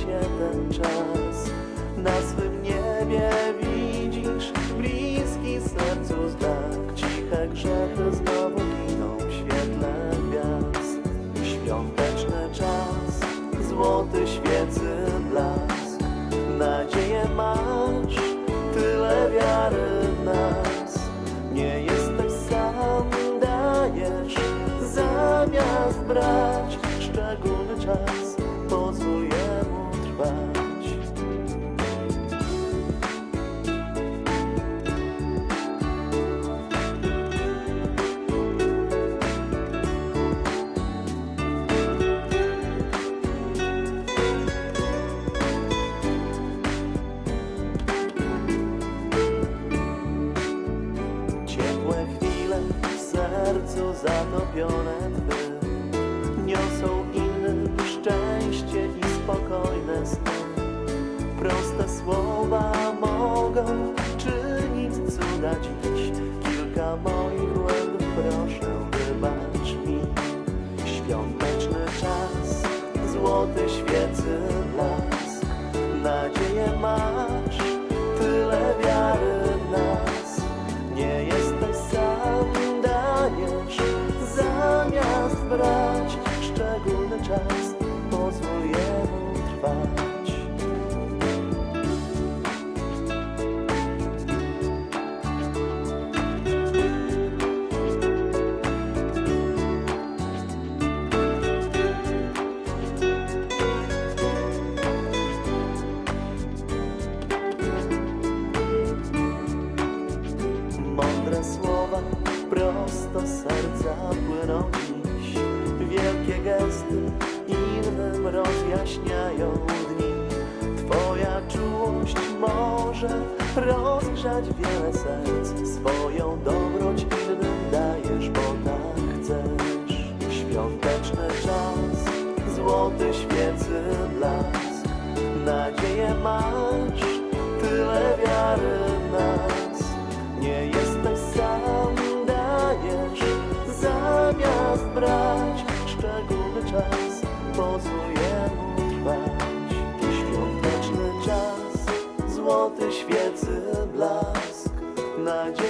się ten czas. Na swym zatopione twy Niosą innym szczęście i spokojne sny. Proste słowa mogą czynić cuda dziś. Kilka moich błędów proszę wybacz mi. Świąteczny czas, złoty świecy blask Mądre słowa prosto serca płyną dziś. Wielkie gesty innym rozjaśniają dni. Twoja czułość może rozgrzać wiele serc. Swoją dobroć innym dajesz, bo tak chcesz. Świąteczny czas, złoty świecy blask. Nadzieję masz, tyle wiary czas, pozwól jemu trwać. Świąteczny czas, złoty świecy blask Nadzieję masz,